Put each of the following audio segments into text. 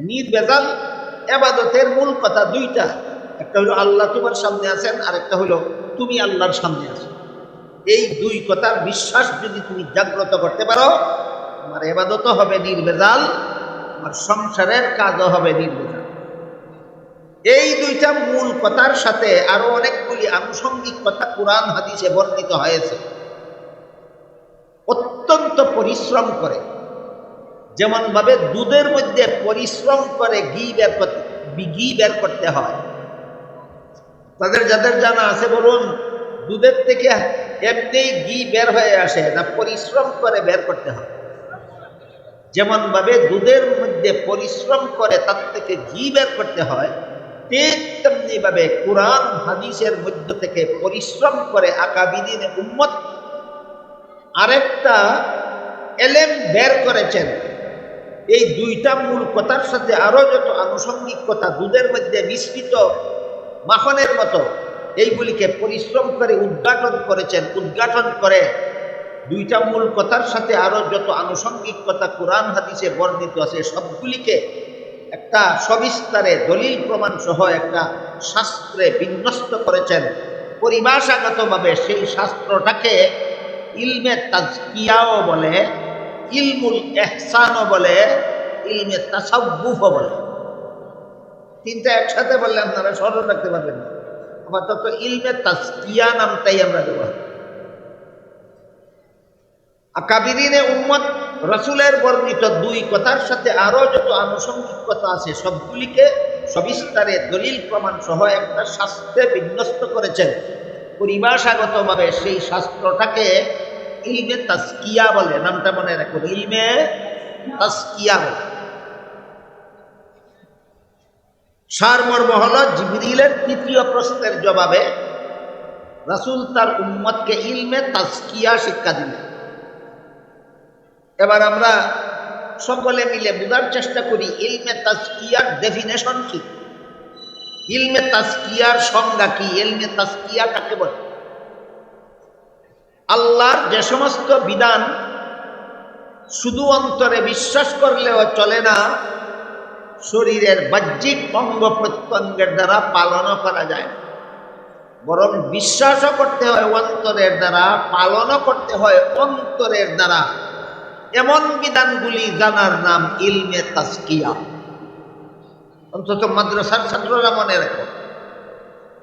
নির্বেজাল এবাদতের মূল কথা দুইটা। একটা হলো আল্লাহ তোমার সামনে আছেন আর একটা হলো তুমি আল্লাহর সামনে আছো। এই দুই কথার বিশ্বাস যদি তুমি জাগ্রত করতে পারো, তোমার এবাদতও হবে নির্বেজাল তোমার সংসারের কাজও হবে নির্বেজাল এই দুইটা মূল কথার সাথে আরও অনেকগুলি আনুষঙ্গিক কথা কোরআন, হাদিসে বর্ণিত হয়েছে। অত্যন্ত পরিশ্রম করে। যেমন ভাবে দুধের মধ্যে পরিশ্রম করে ঘি বের করতে ঘি বের করতে হয়। তাদের যাদের জানা আছে, বলুন, দুধের থেকে এমনি ঘি বের হয়ে আসে, না পরিশ্রম করে বের করতে হয়। যেমন ভাবে দুধের মধ্যে পরিশ্রম করে তার থেকে ঘি বের করতে হয়, ঠিক তেমনি ভাবে কোরআন, হাদিসের মধ্য থেকে পরিশ্রম করে আকাবিদিনে উম্মত আরেকটা এলেম বের করেছেন। এই দুইটা মূল কথার সাথে আরও যত আনুষঙ্গিক কথা দুধের মধ্যে মিশ্রিত মাখনের মতো, এইগুলিকে পরিশ্রম করে উদ্ঘাটন করেছেন, উদ্ঘাটন করে দুইটা মূল কথার সাথে আরও যত আনুষঙ্গিক কথা কোরআন হাদিসে বর্ণিত আছে, সবগুলিকে একটা সবিস্তারে দলিল প্রমাণ সহ একটা শাস্ত্রে বিন্যস্ত করেছেন। পরিভাষাগতভাবে সেই শাস্ত্রটাকে ইলমে তাজকিয়াও বলে। ইলমুল এহসানও বলে, ইলমে তাসাব্বুফও বলে। তিনটা একসাথে বললে আপনারা স্মরণ রাখতে পারবেন না। আপাতত ইলমে তাজকিয়া নামটাই আমরা ব্যবহার। আকাবিরিনে উম্মত, রসুলের বর্ণিত দুই কথার সাথে আরও যত আনুষঙ্গিক কথা আছে, সবগুলিকে সবিস্তারে দলিল প্রমাণ সহ একটা শাস্ত্রে বিন্যস্ত করেছেন। পরিভাষাগতভাবে সেই শাস্ত্রটাকে ইলমে তাস্কিয়া বলে, নামটা মনে রাখুন ইলমে তাস্কিয়া বলে। সারমর্ম হল জিবরিলের তৃতীয় প্রশ্নের জবাবে রাসূল তার উম্মতকে ইলমে তাস্কিয়া শিক্ষা দিলেন। এবার আমরা সকলে মিলে বোঝার চেষ্টা করি, ইলমে তাস্কিয়ার ডেফিনেশন কি? ইলমে তাস্কিয়ার সংজ্ঞা কি? ইলমে তাস্কিয়া কাকে বলে। আল্লাহর যে সমস্ত বিধান শুধু অন্তরে বিশ্বাস করলেও চলে না, শরীরের বাহ্যিক অঙ্গ প্রত্যঙ্গের দ্বারা পালনও করা যায় না। বরং বিশ্বাসও করতে হয় অন্তরের দ্বারা, পালনও করতে হয় অন্তরের দ্বারা। এমন বিধানগুলি জানার নাম ইলমে তাস্কিয়া অন্তত মাদ্রাসার ছাত্ররা মনে রাখো।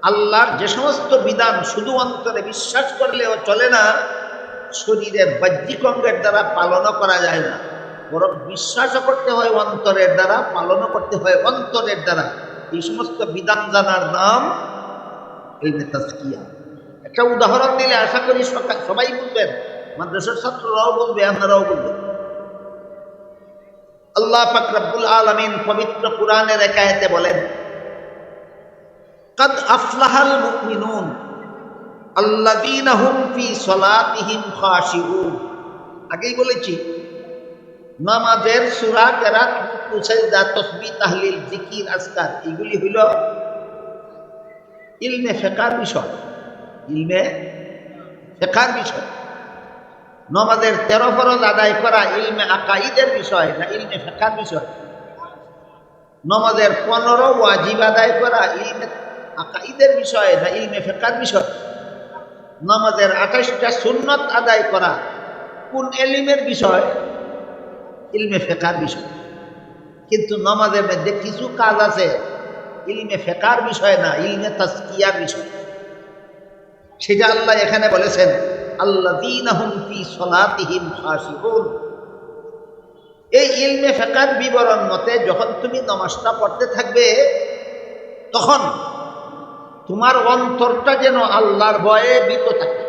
আল্লাহর যে সমস্ত বিধান শুধু অন্তরে বিশ্বাস করলেও চলে না শরীরের বাহ্যিক অঙ্গের দ্বারা পালনও করা যায় না। বরং বিশ্বাসও করতে হয় অন্তরের দ্বারা, পালনও করতে হয় অন্তরের দ্বারা। এই সমস্ত বিধান জানার নাম ইলমে তাস্কিয়া একটা উদাহরণ দিলে আশা করি সবাই বুঝবেন মাদ্রাসার ছাত্ররাও বলবে আপনারাও বলবেন আল্লাহ পাক রব্বুল আলামিন পবিত্র কোরআনের একায়েতে বলেন কাদ আফলাহাল মুমিনুন। আল্লাযীনা হুম ফি সলাতিহিম খাশিউন। আগেই বলেছি নামাজের সুরা কেরাত মুসাইদা তাসবিহ তাহলিল, জিকির, আজকার এগুলি হইল ইলমে ফেকার বিষয়। ইলমে ফেকার বিষয়। নমাদের তেরো ফরজ আদায় করা ইলমে আকাইদের বিষয় না ইলমে ফেকার বিষয়? নমাদের পনেরো ওয়াজিব আদায় করা ইলমে আকাইদের বিষয় না ইলমে ফেকার বিষয়, নামাজের আঠাশটা সুন্নত আদায় করা কোন এলিমের বিষয়? ইলমে ফেকার বিষয়। কিন্তু নমাজের মধ্যে কিছু কাজ আছে, ইলমে ফেকার বিষয় না, ইলমে তাস্কিয়ার বিষয়। সেটা আল্লাহ এখানে বলেছেন এই ইলমে ফিকার বিবরণ মতে যখন তুমি নমাজটা পড়তে থাকবে, তখন তোমার অন্তরটা যেন আল্লাহর ভয়ে বিত থাকে।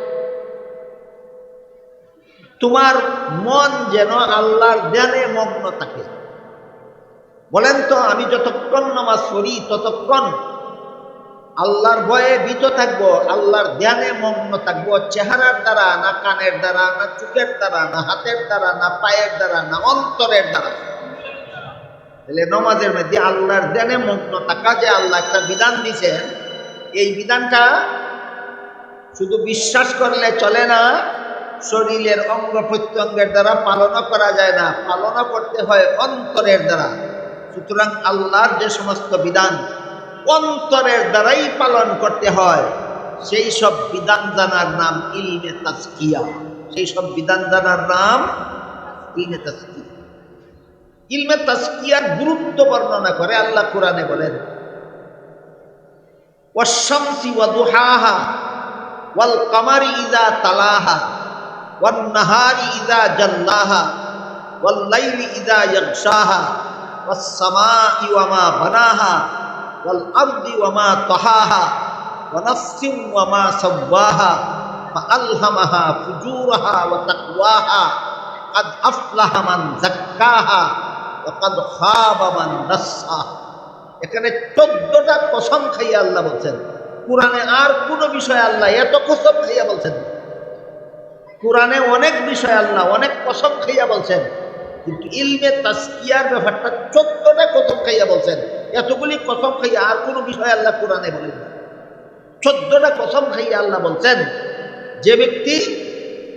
তোমার মন যেন আল্লাহর ধ্যানে মগ্ন থাকে। বলেন তো, আমি যতক্ষণ নামাজ পড়ি, ততক্ষণ আল্লাহর ভয়ে ভীত থাকব, আল্লাহর ধ্যানে মগ্ন থাকব, চেহারার দ্বারা, না কানের দ্বারা, না চোখের দ্বারা, না হাতের দ্বারা, না পায়ের দ্বারা, না অন্তরের দ্বারা। তাহলে নমাজের মধ্যে আল্লাহর ধ্যানে মগ্ন থাকা যে আল্লাহ একটা বিধান দিছেন এই বিধানটা শুধু বিশ্বাস করলে চলে না, শরীরের অঙ্গ প্রত্যঙ্গের দ্বারা পালনও করা যায় না, পালনও করতে হয় অন্তরের দ্বারা। সুতরাং আল্লাহর যে সমস্ত বিধান অন্তরের দ্বারাই পালন করতে হয়, সেই সব বিধান জানার নাম ইলমে তাস্কিয়া সেই সব বিধান জানার নাম ইলমে তাস্কিয়া ইলমে তাস্কিয়ার গুরুত্ব বর্ণনা করে আল্লাহ কোরআনে বলেন والشمس وضحاها والقمر إذا تلاها والنهار إذا جلاها والليل إذا يغشاها والسماء وما بناها والأرض وما طحاها ونفس وما سواها فألهمها فجورها وتقواها قد أفلح من زكاها وقد خاب من نساها. এখানে চোদ্দটা কসম খাইয়া আল্লাহ বলছেন। কোরআনে আর কোন বিষয় আল্লাহ, এত কসম খাইয়া বলছেন। কোরআনে অনেক বিষয় আল্লাহ, অনেক কসম খাইয়া বলছেন। কিন্তু ইলমে তাস্কিয়ার ব্যাপারটা চোদ্দটা কসম খাইয়া বলছেন। এতগুলি কসম খাইয়া আর কোনো বিষয় আল্লাহ কোরআনে বলেন। চোদ্দটা কসম খাইয়া আল্লাহ বলছেন, যে ব্যক্তি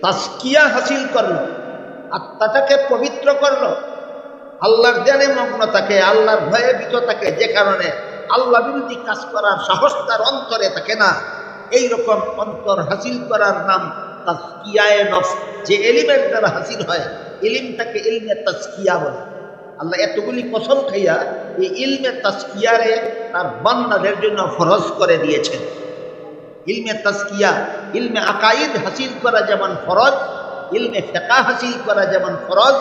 তাস্কিয়া হাসিল করল, আত্মাটাকে পবিত্র করল আল্লাহর ধ্যানে মগ্ন থাকে, আল্লাহর ভয়ে ভীত থাকে, যে কারণে আল্লাহ বিরোধী কাজ করার সাহস তার অন্তরে থাকে না। এই রকম অন্তর হাসিল করার নাম তাস্কিয়ায়ে নফস। যে এলিমের দ্বারা হাসিল হয়, এলিমটাকে ইলমে তাস্কিয়া বলে। আল্লাহ এতগুলি কসম খাইয়া এই ইলমে তাস্কিয়ারে তার বান্দাদের জন্য ফরজ করে দিয়েছেন। ইলমে তাস্কিয়া ইলমে আকাইদ হাসিল করা যেমন ফরজ, ইলমে ফেকা হাসিল করা যেমন ফরজ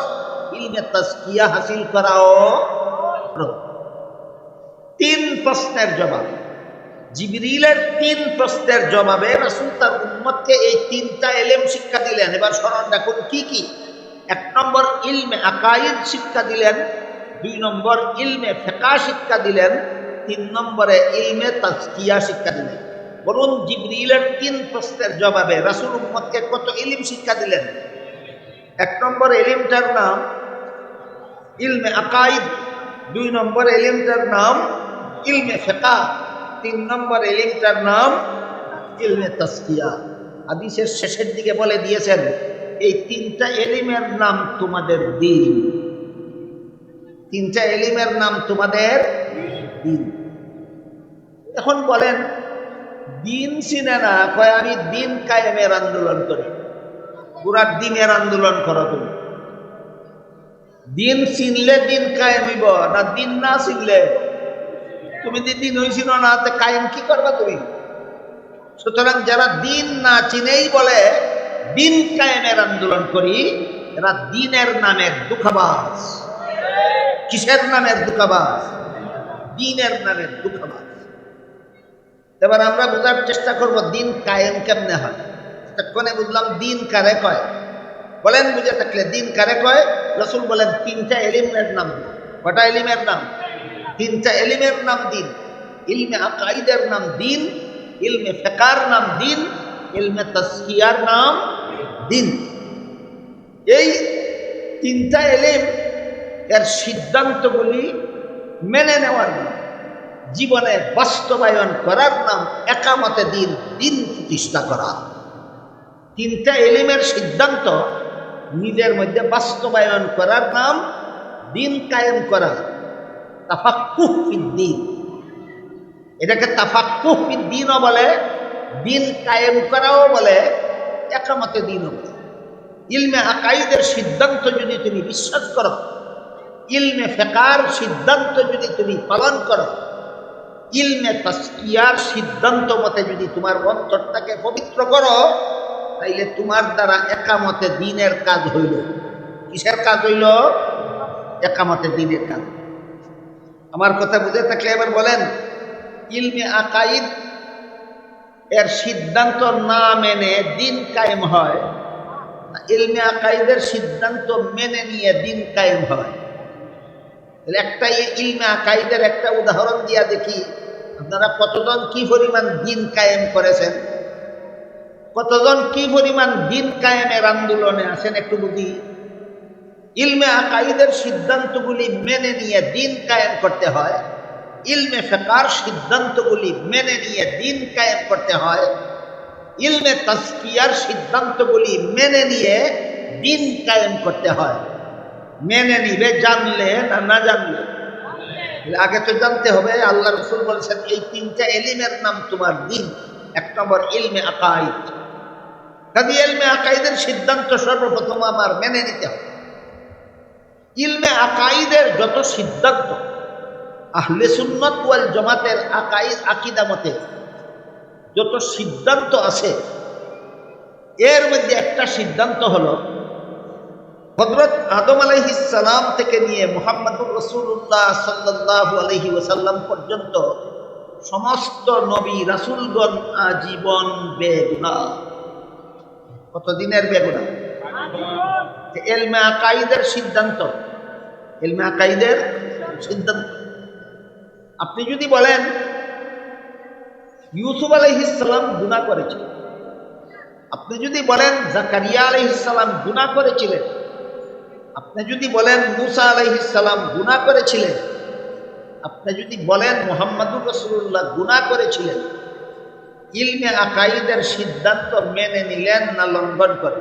ইলমে তাস্কিয়া হাসিল করাও তিন প্রশ্নের জবাব। জিবরিলের তিন প্রশ্নের জবাবে রাসূল তার উম্মতকে এই তিনটা এলেম শিক্ষা দিলেন। এবার স্মরণ রাখুন, কি কি? এক নম্বর, ইলমে আকাইদ শিক্ষা দিলেন। দুই নম্বর, ইলমে ফেকা শিক্ষা দিলেন। তিন নম্বরে, ইলমে তাস্কিয়া শিক্ষা দিলেন। বলুন, জিবরিলের তিন প্রশ্নের জবাবে রাসূল উম্মতকে কত ইলিম শিক্ষা দিলেন? এক নম্বর, এলিমটার নাম ইলমে আকাইদ, দুই নম্বর এলিমটার নাম ইলমে ফেকা, তিন নম্বর এলিমটার নাম ইলমে তাস্কিয়া। হাদিসের শেষের দিকে বলে দিয়েছেন, এই তিনটা এলিমের নাম তোমাদের দিন। তিনটা এলিমের নাম তোমাদের দিন। এখন বলেন, দিন চিনে না, কয় আমি দিন কায়েমের আন্দোলন করি। পুরা দিনের আন্দোলন করো তুমি। দিন চিনলে দিন কায়েম হইব, না দিন না চিনলে? তুমি যে দিন হয়েছিল না, তে কায়েম কি করবা তুমি? সুতরাং যারা দিন না চিনেই বলে, দিন কায়েমের আন্দোলন করি, এরা দিনের নামের দুঃখাবাস কিসের নামের দুঃখাবাস দিনের নামের দুঃখাবাস এবার আমরা বোঝার চেষ্টা করব, দিন কায়েম কেমনে হয়? কোনে বুঝলাম দিন কারে কয়? বলেন, বুঝে থাকলে দিন কারে কয়? রসুল বলেন, তিনটা এলিমের নাম কটা এলিমের নাম? তিনটা এলিমের নাম দিন। ইলমে আকাইদের নাম দিন, ইলমে ফেকার নাম দিন, ইলমে তস্কিয়ার নাম দিন। এই তিনটা এলিম এর সিদ্ধান্তগুলি মেনে নেওয়ার নাম, জীবনে বাস্তবায়ন করার নাম, একামতে দিন দিন প্রতিষ্ঠা করা। তিনটা এলিমের সিদ্ধান্ত নিজের মধ্যে বাস্তবায়ন করার নাম দিন কায়েম করা। তাফাক্কুহ দিন এটাকে তাফাক্কুহ দিনও বলে, দিন কায়েম করাও বলে, একামতে দিনও বলে। ইলমে আকাইদের সিদ্ধান্ত যদি তুমি বিশ্বাস করো, ইলমে ফেকার সিদ্ধান্ত যদি তুমি পালন করো, ইলমে তাস্কিয়ার সিদ্ধান্ত মতে যদি তোমার অন্তরটাকে পবিত্র করো তাইলে তোমার দ্বারা একামতে দিনের কাজ হইল। কিসের কাজ হইল? একামতে দিনের কাজ। আমার কথা বুঝে থাকলে এবার বলেন, ইলমে আকাইদ এর সিদ্ধান্ত না মেনে দিন কায়েম হয়? ইলমে আকাইদের সিদ্ধান্ত মেনে নিয়ে দিন কায়েম হয়। একটা ইলমে আকাইদের একটা উদাহরণ দিয়া দেখি, আপনারা কতজন কি পরিমাণ দিন কায়েম করেছেন? কতজন কি পরিমাণ দিন কায়েমের আন্দোলনে আছেন একটু বুঝি? ইলমে আকাইদের সিদ্ধান্তগুলি মেনে নিয়ে দিন কায়েম করতে হয়। ইলমে ফেকার সিদ্ধান্তগুলি মেনে নিয়ে দিন কায়েম করতে হয়। ইলমে তাস্কিয়ার সিদ্ধান্তগুলি মেনে নিয়ে দিন কায়েম করতে হয়। মেনে নিবে, জানলে না না জানলে? আগে তো জানতে হবে, আল্লাহ রসুল বলেছেন, এই তিনটা এলিমের নাম তোমার দিন। এক নম্বর ইলমে আকাইদ। কাজে ইলমে আকাইদের সিদ্ধান্ত সর্বপ্রথম আমার মেনে নিতে হবে। ইলমে আকাইদের যত সিদ্ধান্ত, আহলে সুন্নত ওয়াল জমাতের আকাইদ, আকিদা মতে যত সিদ্ধান্ত আছে, এর মধ্যে একটা সিদ্ধান্ত হলো হজরত আদম সালাম থেকে নিয়ে মোহাম্মদুর রসুল্লাহ সাল্লাহ আলহি ওসাল্লাম পর্যন্ত সমস্ত নবী রাসুলগণ আজীবন বেগুনা কতদিনের বেগুনা? এলমে আকাইদের সিদ্ধান্ত। এলমে আকাইদের সিদ্ধান্ত। আপনি যদি বলেন, ইউসুফ আলহিসাল্লাম গুণা করেছিল আপনি যদি বলেন, জাকারিয়া আলহিসাল্লাম গুণা করেছিলেন। আপনি যদি বলেন, মুসা আলহিসাল্লাম গুণা করেছিলেন। আপনি যদি বলেন, মোহাম্মদুর রসুল্লাহ গুণা করেছিলেন। ইলমে আকাইদের সিদ্ধান্ত মেনে নিলেন না লঙ্ঘন করে?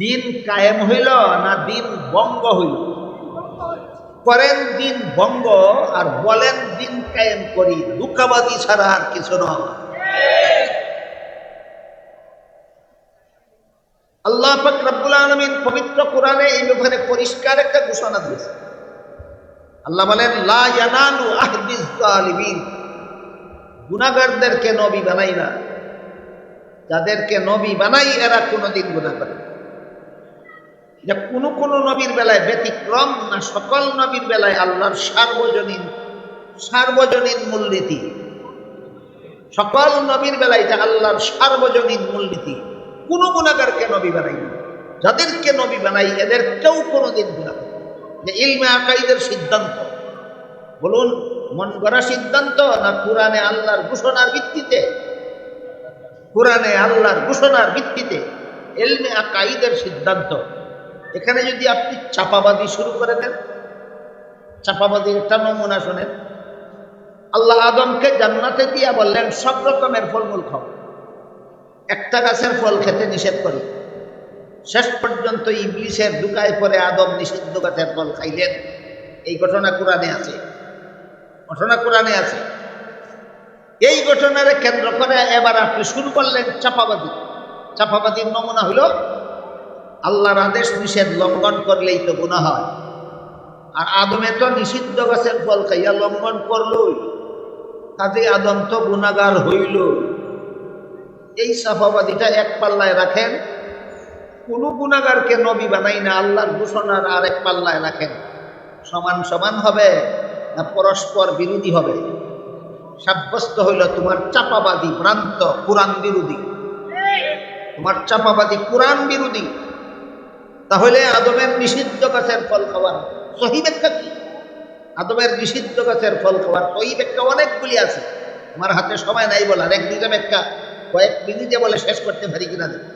দিন কায়েম হইল না দিন বঙ্গ হইল? করেন দিন বঙ্গ আর বলেন দিন কায়েম করি দুঃখাবাদী ছাড়া আর কিছু নয়। আল্লাহ রব্বুল আলমিন পবিত্র কোরআনে এই ব্যাপারে পরিষ্কার একটা ঘোষণা দিয়েছে আল্লাহ বলেন, লা ইয়ানালু আহদিস জালিমিন গুনাহগারদেরকে নবী বানাই না। যাদেরকে নবী বানাই এরা কোনোদিন গুনাহ করে। যে কোনো কোনো নবীর বেলায় ব্যতিক্রম না সকল নবীর বেলায় আল্লাহর সার্বজনীন সার্বজনীন মূলনীতি। সকল নবীর বেলায় এটা আল্লাহর সার্বজনীন মূলনীতি। কোনো গুণাগারকে নবী বানাই না। যাদেরকে নবী বানাই এদের কেউ কোনোদিন গুণা করে যে ইলমে আকাইদের সিদ্ধান্ত। বলুন মন গড়া সিদ্ধান্ত না কোরআনে আল্লাহর ঘোষণার ভিত্তিতে? কোরআনে আল্লাহর ঘোষণার ভিত্তিতে এলমে আকাইদের সিদ্ধান্ত। এখানে যদি আপনি চাপাবাদি শুরু করে দেন চাপাবাদির একটা নমুনা শোনেন। আল্লাহ আদমকে জান্নাতে দিয়া বললেন, সব রকমের ফলমূল খাও। একটা গাছের ফল খেতে নিষেধ করি। শেষ পর্যন্ত ইংলিশের দুকায় পরে আদম নিষিদ্ধ গাছের ফল খাইলেন। এই ঘটনা কোরআনে আছে। ঘটনা কোরআনে আছে। এই ঘটনারে কেন্দ্র করে এবার আপনি শুরু করলেন চাপাবাদি চাপাবাদির নমুনা হইল আল্লাহর আদেশ নিষেধ লঙ্ঘন করলেই তো গুণা হয়। আর আদমে তো নিষিদ্ধ গাছের ফল খাইয়া লঙ্ঘন করলই। কাজে আদম তো গুণাগার হইল এই সাফাবাদিটা এক পাল্লায় রাখেন, কোনো গুণাগারকে নবী বানাই না, আল্লাহর ঘোষণার আর এক পাল্লায় রাখেন। সমান সমান হবে। না পরস্পর বিরোধী হবে। সাব্যস্ত হইল তোমার চাপাবাদী ভ্রান্ত কোরআন বিরোধী। তোমার চাপাবাদী কোরআন বিরোধী। তাহলে আদমের নিষিদ্ধ গাছের ফল খাওয়ার সহি ব্যাখ্যা কি? আদমের নিষিদ্ধ গাছের ফল খাওয়ার সহি ব্যাখ্যা অনেকগুলি আছে। আমার হাতে সময় নাই বলার এক দুইটা ব্যাখ্যা কয়েক মিনিটে বলে শেষ করতে পারি কিনা দেখো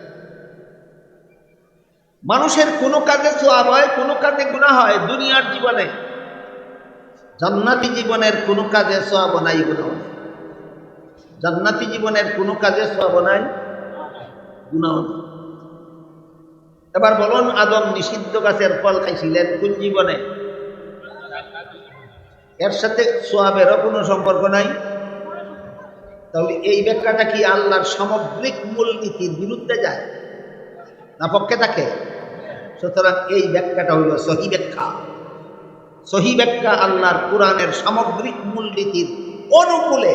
মানুষের কোনো কাজে সোয়াব হয় কোনো কাজে গুণা হয় দুনিয়ার জীবনে। জান্নাতি জীবনের কোনো কাজে সোয়াব নাই গুণাও জান্নাতি জীবনের কোনো কাজে সোয়াব নাই গুণাও এবার বলুন, আদম নিষিদ্ধ গাছের ফল খাইছিলেন কোন জীবনে? এর সাথে সোয়াবেরও কোনো সম্পর্ক নাই। তাহলে এই ব্যাখ্যাটা কি আল্লাহর সামগ্রিক মূলনীতির বিরুদ্ধে যায়? না পক্ষে থাকে? সুতরাং এই ব্যাখ্যাটা হইল সহি ব্যাখ্যা। সহি ব্যাখ্যা আল্লাহর কোরআনের সামগ্রিক মূলনীতির অনুকূলে,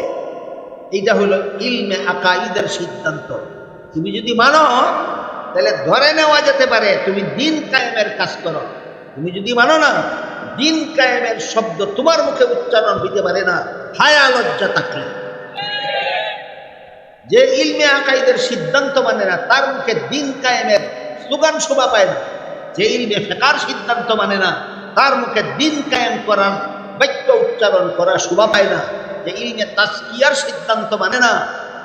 এইটা হইল ইলমে আকাইদের সিদ্ধান্ত। তুমি যদি মানো, তাহলে ধরে নেওয়া যেতে পারে, তুমি দিন কায়েমের কাজ করো। তুমি যদি মানো না, দিন কায়েমের শব্দ তোমার মুখে উচ্চারণ হইতে পারে না, হায়া লজ্জা থাকলে। যে ইলমে আকাইদের সিদ্ধান্ত মানে না, তার মুখে দিন কায়েমের স্লোগান শোভা পায় না। যে ইলমে ফেকার সিদ্ধান্ত মানে না তার মুখে দিন কায়েম করার, বাক্য উচ্চারণ করা শোভা পায় না, যে ইলমে তাস্কিয়ার সিদ্ধান্ত মানে না,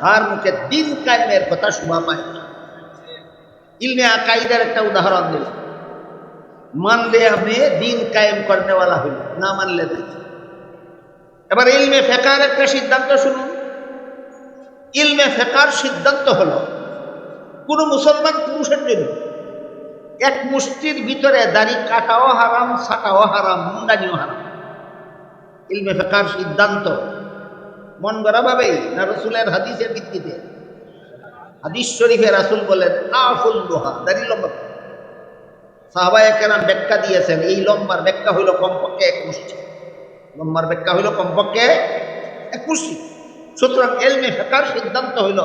তার মুখে দিন কায়েমের কথা শোভা পায় না। ইলমে আকাইদের একটা উদাহরণ দিলাম মানলে আপনি দিন কায়েম করনেওয়ালা হইল না মানলে এবার ইলমে ফেকার একটা সিদ্ধান্ত শুনুন। ইলমে ফেকার সিদ্ধান্ত হলো, কোনো মুসলমান পুরুষের জন্য এক মুষ্টির ভিতরে দাড়ি কাটাও হারাম, ছাটাও হারাম, মুন্ডানিও হারাম। ইলমে ফেকার সিদ্ধান্ত। মন গড়া ভাবেই না রসুলের হাদিসের ভিত্তিতে? হাদিস শরীফে রাসুল বলেন, আফুল দোহা দাড়ি লম্বা সাহাবায় কেরাম ব্যাখ্যা দিয়েছেন, এই লম্বার ব্যাখ্যা হইল কমপক্ষে এক মুষ্টি লম্বার ব্যাখ্যা হইল কমপক্ষে এক মুষ্টি সুতরাং এলমে ফেকার সিদ্ধান্ত হইল,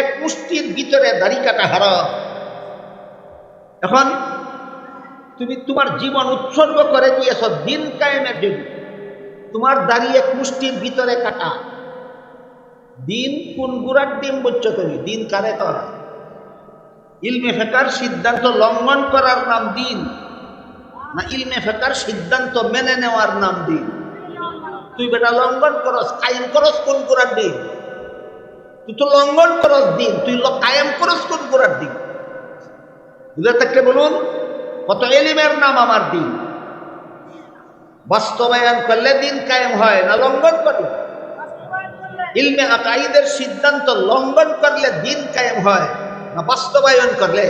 এক মুষ্টির ভিতরে দাড়ি কাটা হারাম। এখন তুমি তোমার জীবন উৎসর্গ করে দিয়েছ দিন কায়েমের জন্য। তোমার দাঁড়িয়ে এক মুষ্টির ভিতরে কাটা। দিন কোন গুড়ার ডিম বলছো তুমি? দিন কারে করা। ইলমে ফেকার সিদ্ধান্ত লঙ্ঘন করার নাম দিন, না ইলমে ফেকার সিদ্ধান্ত মেনে নেওয়ার নাম দিন। তুই বেটা লঙ্ঘন করস, কায়েম করস কোন গুড়ার দিন তুই তো লঙ্ঘন করস দিন, তুই কায়েম করস কোন গুড়ার দিন বুঝে থাকতে বলুন, কত এলিমের নাম আমার দিন। বাস্তবায়ন করলে দিন কায়েম হয় না, লঙ্ঘন করলে ইলমে আকাইদের সিদ্ধান্ত লঙ্ঘন করলে দিন কায়েম হয় না, বাস্তবায়ন করলে।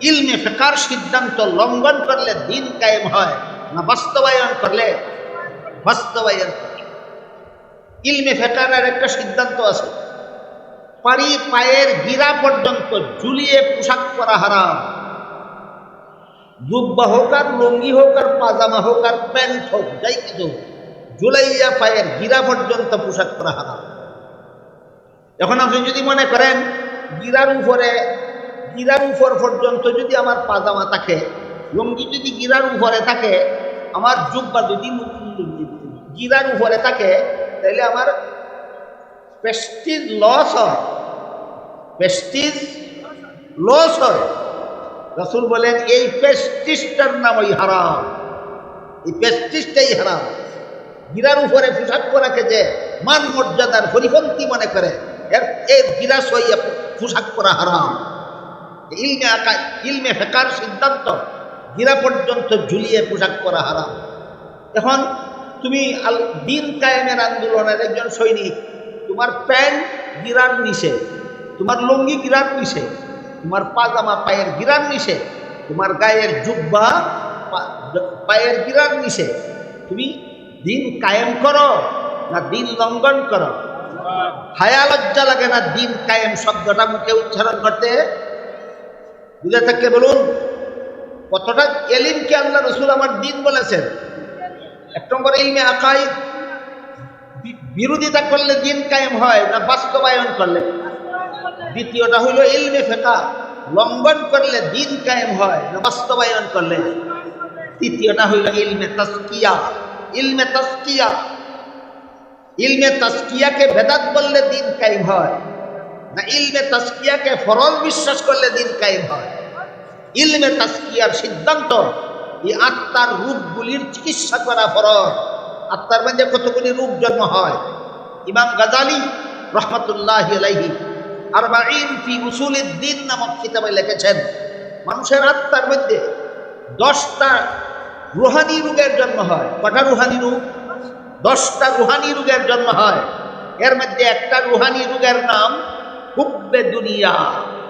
ইলমে ফেকার সিদ্ধান্ত লঙ্ঘন করলে দিন কায়েম হয় না, বাস্তবায়ন করলে। বাস্তবায়ন। ইলমে ফেকারের একটা সিদ্ধান্ত আছে। পারি পায়ের গিরা পর্যন্ত ঝুলিয়ে পোশাক পরা হারাম। জুব্বা হোক আর লুঙ্গি হোক আর পাজামা হোক আর প্যান্ট হোক, যাই কিছু জুলাইয়া পায়ের গিরা পর্যন্ত পোশাক পরা হারাম। এখন আপনি যদি মনে করেন গিরার উপরে গিরার উপর পর্যন্ত যদি আমার পাজামা থাকে, লুঙ্গি যদি গিরার উপরে থাকে, আমার জুব্বা যদি গিরার উপরে থাকে তাহলে আমার প্রেস্টিজ লস হয়। প্রেস্টিজ? লস হয় রসুল বলেন, এই প্রেস্টিজটার নাম ওই হারাম। এই প্রেস্টিজটাই হারাম। গিরার উপরে পোশাক পরাকে যে মান মর্যাদার পরিপন্থী মনে করে, এর এর গিরা সইয়া পোশাক পরা হারাম। ইলমে আকা, ইলমে ফেকার সিদ্ধান্ত গিরা পর্যন্ত ঝুলিয়ে পোশাক পরা হারাম। এখন তুমি আল, দিন কায়েমের আন্দোলনের একজন সৈনিক, তোমার প্যান্ট গিরার নিচে। তোমার লুঙ্গি গিরার নিচে তোমার পাজামা পায়ের গিরার নিচে তোমার গায়ের জুব্বা পায়ের গিরার নিচে তুমি দিন কায়েম করো না দিন লঙ্ঘন করো। হায়া লজ্জা লাগে না দিন কায়েম শব্দটা মুখে উচ্চারণ করতে। বুঝে থাকতে বলুন, কতটা এলিমকে আল্লাহ রসুল আমার দিন বলেছেন? এক নম্বর ইলমে আকাই বিরোধিতা করলে দিন কায়েম হয় না বাস্তবায়ন করলে? দ্বিতীয়টা হইল ইলমে ফেকা লঙ্ঘন করলে দিন কায়েম হয়, বাস্তবায়ন করলে। তৃতীয়টা হইল ইলমে তাস্কিয়া ইলমে তাস্কিয়া। ইলমে তাস্কিয়াকে বেদাত বললে দিন কায়েম হয়, না ইলমে তাস্কিয়াকে ফরজ বিশ্বাস করলে দিন কায়েম হয়? ইলমে তাস্কিয়ার সিদ্ধান্ত, এই আত্মার রূপগুলির চিকিৎসা করা ফরজ। আত্মার মধ্যে কতগুলি রূপ জন্ম হয়? ইমাম গাজালি রহমতুল্লাহ আলাইহি আর বাঈন ফি উসুলিদ দিন নামক কিতাবে লিখেছেন, মানুষের আত্মার মধ্যে দশটা রুহানি রোগের জন্ম হয়। কটা রুহানি রোগ? দশটা রুহানি রোগের জন্ম হয়। এর মধ্যে একটা রুহানি রোগের নাম হুব্বে দুনিয়া।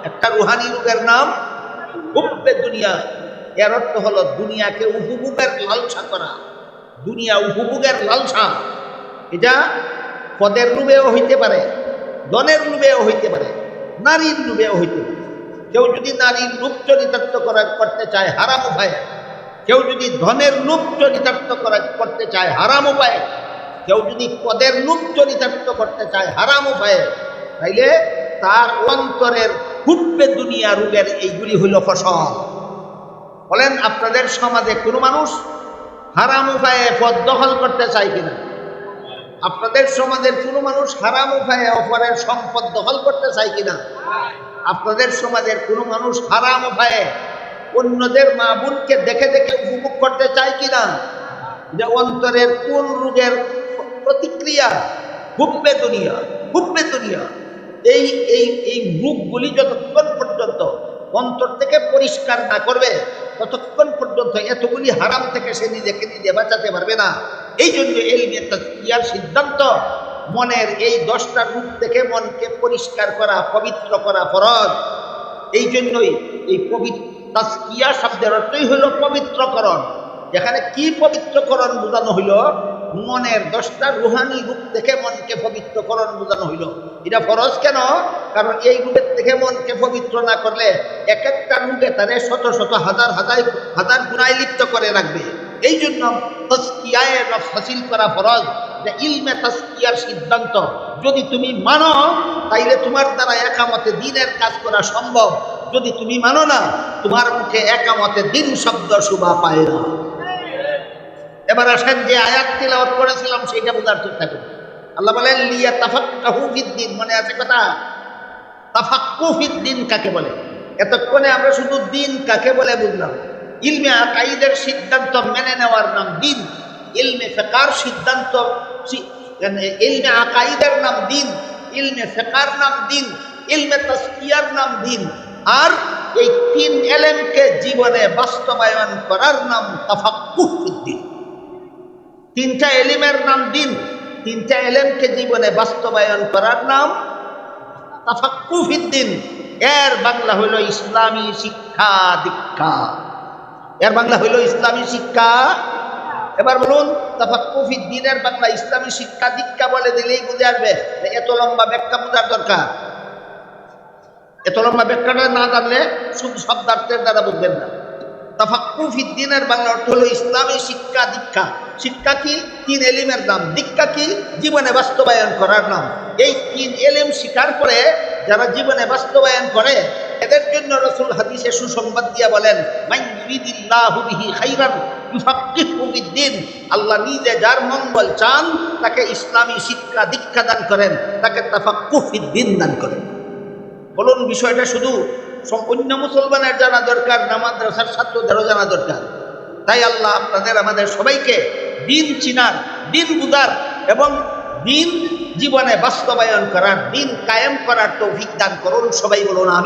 একটা রুহানি রোগের নাম হুব্বে দুনিয়া। এর অর্থ হলো দুনিয়াকে উপভোগের লালসা করা। দুনিয়া উপভোগের লালসা। এটা পদের রূপেও হইতে পারে। ধনের রূপেও হইতে পারে, নারীর রূপেও হইতে পারে। কেউ যদি নারীর রূপ চরিতার্থ করা করতে চায়, হারাম উপায়ে। কেউ যদি ধনের রূপ চরিতার্থ করা করতে চায়, হারাম উপায়। কেউ যদি পদের রূপ চরিতার্থ করতে চায়, হারাম উপায়ে। তাইলে তার অন্তরের হুব্বে দুনিয়া রূপের এইগুলি হইল ফসল। বলেন, আপনাদের সমাজে কোনো মানুষ হারাম উপায়ে পদ দখল করতে চায় কিনা? আপনাদের সমাজের কোনো মানুষ হারাম উপায়ে অপরের সম্পদ দখল করতে চায় কিনা? আপনাদের সমাজের কোনো মানুষ হারাম উপায়ে অন্যদের মা বোনকে দেখে দেখে উপভোগ করতে চায় কিনা? যে অন্তরের কোন রোগের প্রতিক্রিয়া? হুব্বে দুনিয়া হুব্বে দুনিয়া এই এই এই রূপগুলি যতক্ষণ পর্যন্ত অন্তর থেকে পরিষ্কার না করবে, ততক্ষণ পর্যন্ত এতগুলি হারাম থেকে সে নিজেকে নিজে বাঁচাতে পারবে না। এই জন্য এই ইয়ার সিদ্ধান্ত, মনের এই দশটা রূপ থেকে মনকে পরিষ্কার করা, পবিত্র করা ফরজ। এই জন্যই এই পবিত্র তাস্কিয়া শব্দের অর্থই হইল পবিত্রকরণ। যেখানে কি পবিত্রকরণ বোঝানো হইল? মনের দশটা রুহানি রূপ থেকে মনকে পবিত্রকরণ বোঝানো হইল। এটা ফরজ কেন? কারণ এই রূপের থেকে মনকে পবিত্র না করলে এক একটা রূপে তারে শত শত হাজার হাজার হাজার গুণায় লিপ্ত করে রাখবে। এই জন্য তস্কিয়ায় করা ফরজ যে ইলমে তস্কিয়ার সিদ্ধান্ত। যদি তুমি মানো, তাইলে তোমার দ্বারা একামতে দিনের কাজ করা সম্ভব। যদি তুমি মানো না, তোমার মুখে একামতে দিন শব্দ শুভা পায় না। এবার আসেন যে আয়াত তিলাওয়াত করেছিলাম, সেইটা বোঝার চেষ্টা করুন আল্লাহ বলেন লিয়া তাফাক্কাহু ফিদ্দিন। মনে আছে কথা? তাফাক্কু ফিদ্দিন কাকে বলে? এতক্ষণে আমরা শুধু দিন কাকে বলে বুঝলাম। ইলমে আকাইদের সিদ্ধান্ত মেনে নেওয়ার নাম দিন। ইলমে ফেকার সিদ্ধান্ত মানে ইলমে আকাইদের নাম দিন, ইলমে ফেকার নাম দিন, ইলমে তস্কিয়ার নাম দিন। আর এই তিন এলেমকে জীবনে বাস্তবায়ন করার নাম তাফাক্কু ফিদ্দিন। তিনটা এলিমের নাম দিন, তিনটা এলেমকে জীবনে বাস্তবায়ন করার নাম তাফাক্কুফিদ্দিন এর বাংলা হইল ইসলামী শিক্ষা দীক্ষা। এর বাংলা হইল ইসলামী শিক্ষা। এবার বলুন তাফাক্কুফিদ্দিনের বাংলা ইসলামী শিক্ষা দীক্ষা বলে দিলেই বুঝে আসবে এত লম্বা ব্যাখ্যা বোঝার দরকার। এত লম্বা ব্যাখ্যাটা না জানলে শুধু শব্দার্থের দ্বারা বুঝবেন না। তাফাক্কুফিদ্দিনের বাংলা অর্থ হলো ইসলামী শিক্ষা দীক্ষা। শিক্ষা কি? তিন এলিমের নাম। দীক্ষা কি? জীবনে বাস্তবায়ন করার নাম। এই তিন এলিম শিকার করে যারা জীবনে বাস্তবায়ন করে এদের জন্য রসুল হাদিসে সুসংবাদ দিয়া বলেন। আল্লাহ নিজে যার মঙ্গল চান, তাকে ইসলামী শিক্ষা দীক্ষা দান করেন, তাকে তাফাক্কুফিদ্দিন দান করেন। বলুন বিষয়টা শুধু অন্য মুসলমানের জানা দরকার না মাদ্রাসার ছাত্রদেরও জানা দরকার। তাই আল্লাহ আপনাদের, আমাদের সবাইকে দিন চিনার, দিন বুঝার এবং দিন জীবনে বাস্তবায়ন করার, দিন কায়েম করার তৌফিক দান করুন। সবাই বলুন আমি